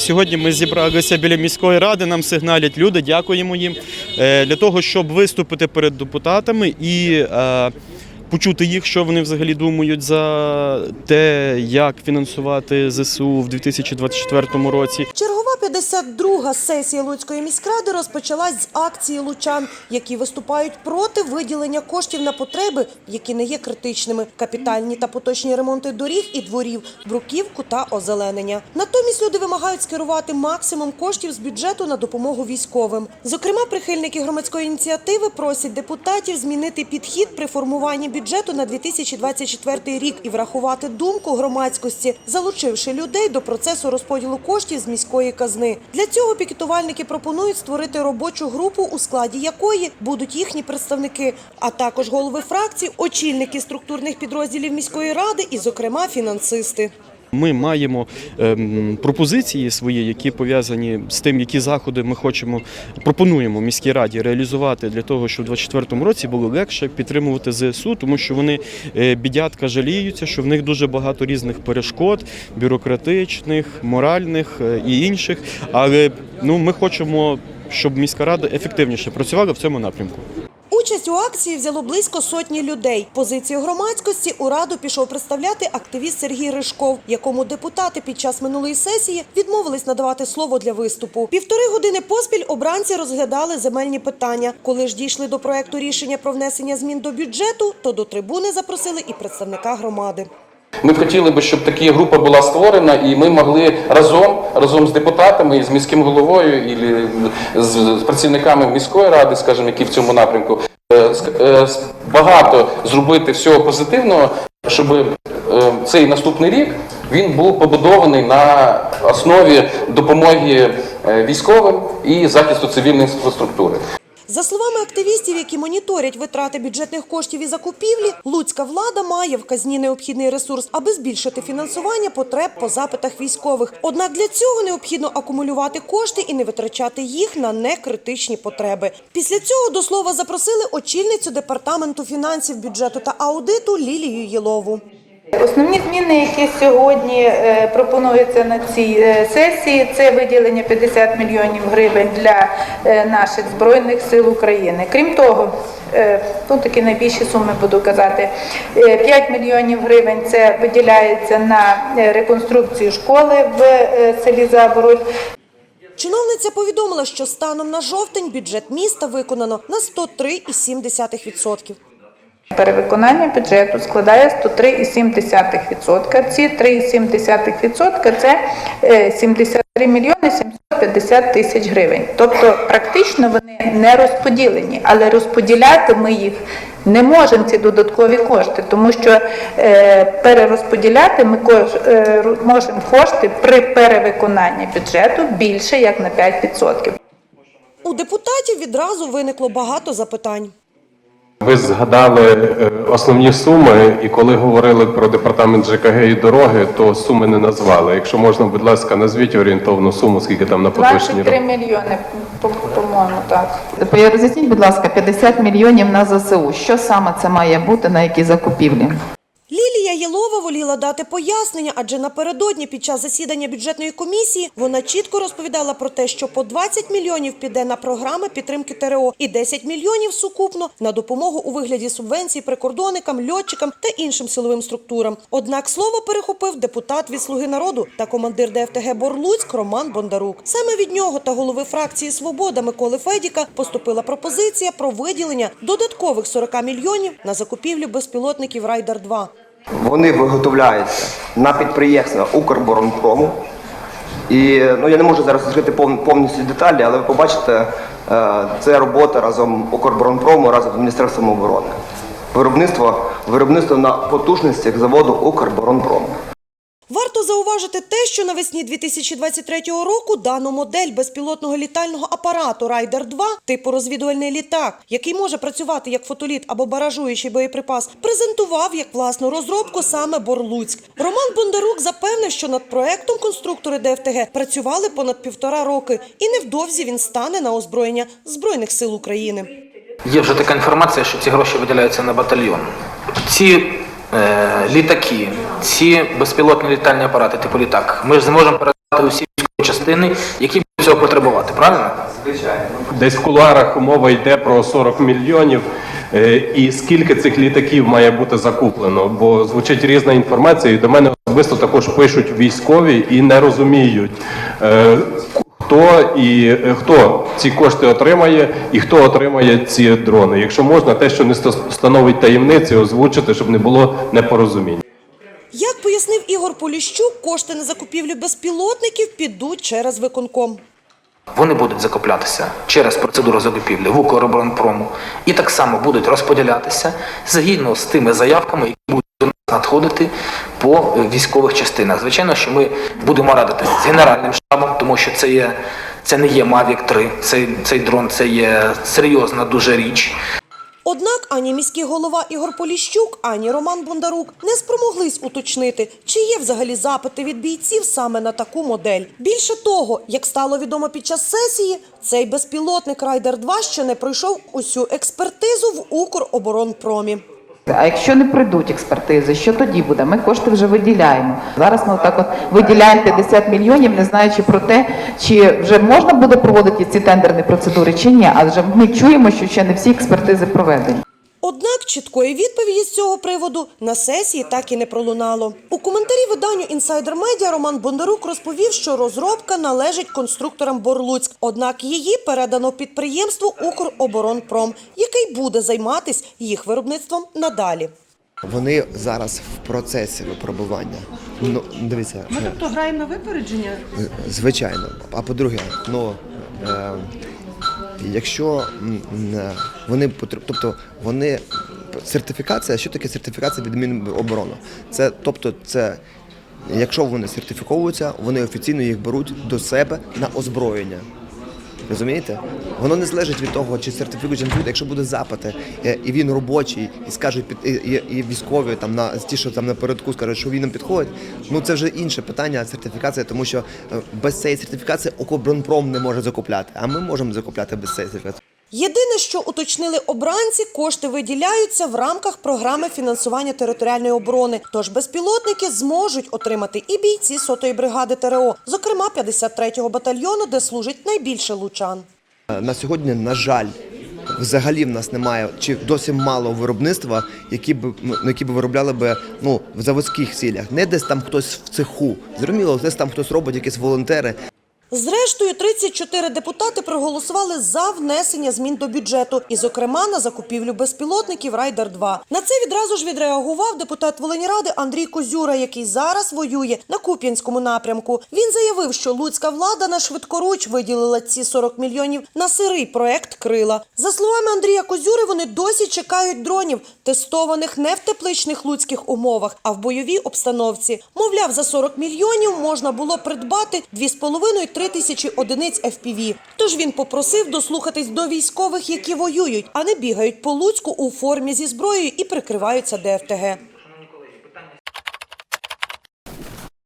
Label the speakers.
Speaker 1: Сьогодні ми зібралися біля міської ради. Нам сигналять люди. Дякуємо їм е, для того, щоб виступити перед депутатами і е, почути їх, що вони взагалі думають за те, як фінансувати ЗСУ в 2024 році.
Speaker 2: Чергова 52-га сесія Луцької міськради розпочалась з акції лучан, які виступають проти виділення коштів на потреби, які не є критичними, капітальні та поточні ремонти доріг і дворів, бруківку та озеленення. Натомість люди вимагають скерувати максимум коштів з бюджету на допомогу військовим. Зокрема, прихильники громадської ініціативи просять депутатів змінити підхід при формуванні бюджету на 2024 рік і врахувати думку громадськості, залучивши людей до процесу розподілу коштів з міської казни. Для цього пікетувальники пропонують створити робочу групу, у складі якої будуть їхні представники, а також голови фракцій, очільники структурних підрозділів міської ради і, зокрема, фінансисти.
Speaker 1: Ми маємо ем, пропозиції свої, які пов'язані з тим, які заходи ми хочемо пропонуємо міській раді реалізувати для того, щоб у 2024 році було легше підтримувати ЗСУ, тому що вони е, бідятка жаліються, що в них дуже багато різних перешкод, бюрократичних, моральних е, і інших. Але ну ми хочемо, щоб міська рада ефективніше працювала в цьому напрямку.
Speaker 2: Участь у акції взяло близько сотні людей. Позицію громадськості у раду пішов представляти активіст Сергій Ришков, якому депутати під час минулої сесії відмовились надавати слово для виступу. Півтори години поспіль обранці розглядали земельні питання. Коли ж дійшли до проекту рішення про внесення змін до бюджету, то до трибуни запросили і представника громади.
Speaker 3: Ми б хотіли би, щоб така група була створена, і ми могли разом, разом з депутатами, і з міським головою, і з, працівниками міської ради, скажімо, які в цьому напрямку, е, е, багато зробити всього позитивного, щоб е, цей наступний рік він був побудований на основі допомоги військовим і захисту цивільної інфраструктури.
Speaker 2: За словами активістів, які моніторять витрати бюджетних коштів і закупівлі, луцька влада має в казні необхідний ресурс, аби збільшити фінансування потреб по запитах військових. Однак для цього необхідно акумулювати кошти і не витрачати їх на некритичні потреби. Після цього до слова запросили очільницю департаменту фінансів, бюджету та аудиту Лілію Єлову.
Speaker 4: Основні зміни, які сьогодні е, пропонуються на цій е, сесії, це виділення 50 мільйонів гривень для е, наших збройних сил України. Крім того, ну такі найбільші суми буду казати. е, 5 мільйонів гривень це виділяється на реконструкцію школи в селі Забороль.
Speaker 2: Чиновниця повідомила, що станом на жовтень бюджет міста виконано на 103,7%.
Speaker 4: Перевиконання бюджету складає 103,7%. Ці 3,7% це е, 73 мільйони 750 тисяч гривень. Тобто практично вони не розподілені, але розподіляти ми їх не можемо ці додаткові кошти, тому що е, перерозподіляти ми кош- е, можемо кошти при перевиконанні бюджету більше як на 5%.
Speaker 2: У депутатів відразу виникло багато запитань.
Speaker 5: Ви згадали е, основні суми, і коли говорили про департамент ЖКГ і дороги, то суми не назвали. Якщо можна, будь ласка, назвіть орієнтовну суму, скільки там на поточні
Speaker 4: 23
Speaker 5: роки.
Speaker 4: мільйони, по- по-моєму, так.
Speaker 6: Роз'ясніть, будь ласка, 50 мільйонів на ЗСУ. Що саме це має бути, на які закупівлі?
Speaker 2: Лілія Єлова воліла дати пояснення, адже напередодні під час засідання бюджетної комісії вона чітко розповідала про те, що по 20 мільйонів піде на програми підтримки ТРО і 10 мільйонів сукупно на допомогу у вигляді субвенцій прикордонникам, льотчикам та іншим силовим структурам. Однак слово перехопив депутат від Слуги народу та командир ДФТГ Борлуцьк Роман Бондарук. Саме від нього та голови фракції Свобода Миколи Федіка поступила пропозиція про виділення додаткових 40 мільйонів на закупівлю безпілотників Райдер 2
Speaker 7: Вони виготовляються на підприємства Укрборонпрому. І ну, я не можу зараз розкрити повністю деталі, але ви побачите, е, це робота разом Укрборонпрому разом з Міністерством оборони. Виробництво, виробництво на потужностях заводу Укрборонпрому.
Speaker 2: Варто зауважити те, що навесні 2023 року дану модель безпілотного літального апарату Райдер 2 типу розвідувальний літак, який може працювати як фотоліт або баражуючий боєприпас, презентував як власну розробку саме Борлуцьк. Роман Бондарук запевнив, що над проектом конструктори ДФТГ працювали понад півтора роки, і невдовзі він стане на озброєння збройних сил України.
Speaker 8: Є вже така інформація, що ці гроші виділяються на батальйон. Ці літаки, ці безпілотні літальні апарати, типу літак, ми ж зможемо передати усі військові частини. частини, які будуть цього потребувати, правильно? Звичайно.
Speaker 5: Десь в кулуарах мова йде про 40 мільйонів. Е, І скільки цих літаків має бути закуплено? Бо звучить різна інформація, і до мене особисто також пишуть військові і не розуміють, е, хто і е, хто ці кошти отримає, і хто отримає ці дрони. Якщо можна, те, що не становить таємниці, озвучити, щоб не було непорозумінь.
Speaker 2: Як пояснив Ігор Поліщук, кошти на закупівлю безпілотників підуть через виконком.
Speaker 8: Вони будуть закуплятися через процедуру закупівлі в Укроборонпрому і так само будуть розподілятися згідно з тими заявками, які будуть надходити по військових частинах. Звичайно, що ми будемо радити з генеральним штабом, тому що це є це не є Mavic 3, цей, цей дрон це є серйозна дуже річ.
Speaker 2: Однак ані міський голова Ігор Поліщук, ані Роман Бондарук не спромоглись уточнити, чи є взагалі запити від бійців саме на таку модель. Більше того, як стало відомо під час сесії, цей безпілотник Райдер 2 ще не пройшов усю експертизу в Укроборонпромі.
Speaker 6: А якщо не прийдуть експертизи, що тоді буде? Ми кошти вже виділяємо. Зараз ми отак от виділяємо 50 мільйонів, не знаючи про те, чи вже можна буде проводити ці тендерні процедури, чи ні. Адже ми чуємо, що ще не всі експертизи проведені.
Speaker 2: Однак чіткої відповіді з цього приводу на сесії так і не пролунало. У коментарі виданню Інсайдер Медіа Роман Бондарук розповів, що розробка належить конструкторам Борлуцьк. Однак її передано підприємству Укроборонпром, який буде займатися їх виробництвом надалі.
Speaker 9: Вони зараз в процесі випробування. Ну, дивіться. Ми тобто граємо на випередження? Звичайно. А по-друге, ну е, якщо м, вони тобто вони сертифікація, що таке сертифікація від Міноборони? Це тобто це. Якщо вони сертифіковуються, вони офіційно їх беруть до себе на озброєння. Розумієте? Воно не залежить від того, чи сертифікують, чи. Якщо буде запити, е, і він робочий, і скажуть під і, і військові там на ті, що там напередку скажуть, що він нам підходить. Ну це вже інше питання сертифікація, тому що е, без цієї сертифікації Окобронпром не може закупляти, а ми можемо закупляти без цієї сертифікації.
Speaker 2: Єдине, що уточнили обранці, кошти виділяються в рамках програми фінансування територіальної оборони. Тож безпілотники зможуть отримати і бійці сотої бригади ТРО, зокрема 53-го батальйону, де служить найбільше лучан.
Speaker 9: На сьогодні, на жаль, взагалі в нас немає чи досі мало виробництва, які б ну, які б виробляли би ну в заводських цілях, не десь там хтось в цеху. Зрозуміло, десь там хтось робить, якісь волонтери.
Speaker 2: Зрештою, 34 депутати проголосували за внесення змін до бюджету, і, зокрема, на закупівлю безпілотників Райдер 2 На це відразу ж відреагував депутат Волиніради Андрій Козюра, який зараз воює на Куп'янському напрямку. Він заявив, що луцька влада на швидкоруч виділила ці 40 мільйонів на сирий проект Крила. За словами Андрія Козюри, вони досі чекають дронів, тестованих не в тепличних луцьких умовах, а в бойовій обстановці. Мовляв, за 40 мільйонів можна було придбати 2,5-3 тисячі одиниць FPV. Тож він попросив дослухатись до військових, які воюють, а не бігають по Луцьку у формі зі зброєю і прикриваються ДФТГ.